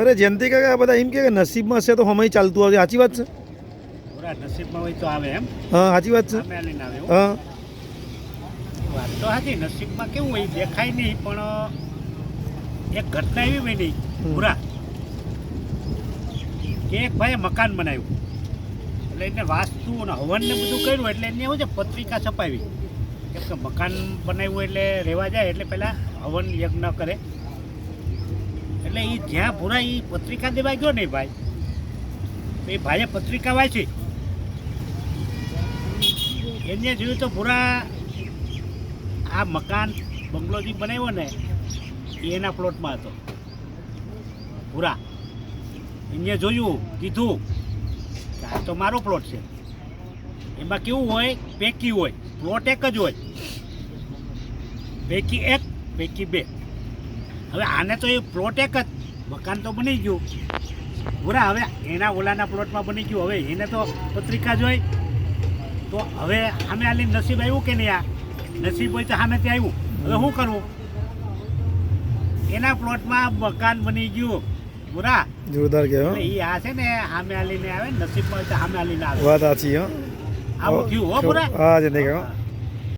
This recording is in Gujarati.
અરે જયંતિ કાકા બધા એમ કે નસીબમાં છે તો હમણાં ચાલતું આવશે સાચી વાત છે? નસીબમાં હોય તો આવે એમ. હા સાચી વાત છે. હા. વાત તો સાચી નસીબમાં કેવું હોય દેખાય નહીં પણ એક ઘટના એવી બની. પૂરા. કે એક ભાઈએ મકાન બનાવ્યું. એટલે એને વાસ્તુ અને હવન ને બધું કર્યું એટલે એને એવું છે પત્રિકા છપાવી. કેમ કે મકાન બનાવ્યું એટલે રહેવા જાય એટલે પહેલાં હવન યજ્ઞ કરે. એટલે એ જ્યાં ભૂરા એ પત્રિકા દેવા ગયો ને ભાઈ એ ભાઈએ પત્રિકા વાંચી. એને જોયું તો ભૂરા આ મકાન બંગલો જે બનાવ્યો ને એના પ્લોટમાં હતો. ભૂરા, એને જોયું, કીધું કે આ તો મારો પ્લોટ છે. એમાં કેવું હોય, પૈકી હોય, પ્લોટ એક જ હોય. પૈકી એક, પૈકી બે. હવે આને તો એ પ્લોટ એક જ. મકાન તો બની ગયું. પૂરા હવે એના ઓલાના પ્લોટમાં બની ગયું. હવે એને તો પત્રિકા જોઈ. તો હવે સામે આલી નસીબ આવ્યું કે નહીં આ? નસીબ હોય તો સામે ત્યાં આવ્યું. હવે શું કરવું? એના પ્લોટમાં મકાન બની ગયું. બુરા જોરદાર કે એ આ છે ને સામે આલીને આવે નસીબ નસીબમાં હોય તો સામે આલીને આવે. વાત સાચી હા. આવું થયું હો પૂરા હા જયંતિ કાકા